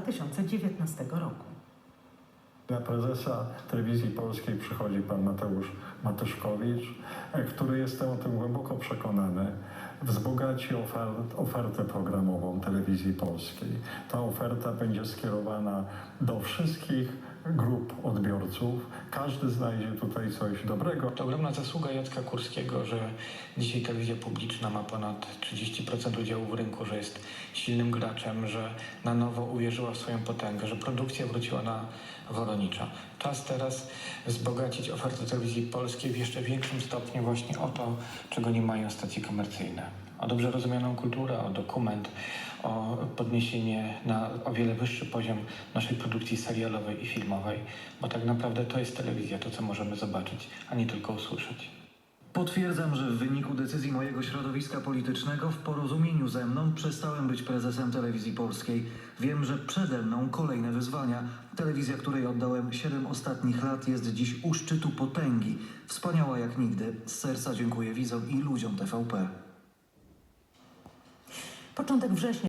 2019 roku. Na prezesa telewizji polskiej przychodzi pan Mateusz Matuszkowicz, e, który jestem o tym głęboko przekonany, wzbogaci ofert, ofertę programową telewizji polskiej. Ta oferta będzie skierowana do wszystkich grup odbiorców. Każdy znajdzie tutaj coś dobrego. To ogromna zasługa Jacka Kurskiego, że dzisiaj telewizja publiczna ma ponad 30% udziału w rynku, że jest silnym graczem, że na nowo uwierzyła w swoją potęgę, że produkcja wróciła na Woronicza. Czas teraz wzbogacić ofertę telewizji polskiej w jeszcze większym stopniu właśnie o to, czego nie mają stacje komercyjne. O dobrze rozumianą kulturę, o dokument, o podniesienie na o wiele wyższy poziom naszej produkcji serialowej i filmowej, bo tak naprawdę to jest telewizja, to co możemy zobaczyć, a nie tylko usłyszeć. Potwierdzam, że w wyniku decyzji mojego środowiska politycznego w porozumieniu ze mną przestałem być prezesem telewizji polskiej. Wiem, że przede mną kolejne wyzwania. Telewizja, której oddałem 7 ostatnich lat, jest dziś u szczytu potęgi. Wspaniała jak nigdy. Z serca dziękuję widzom i ludziom TVP. Początek września.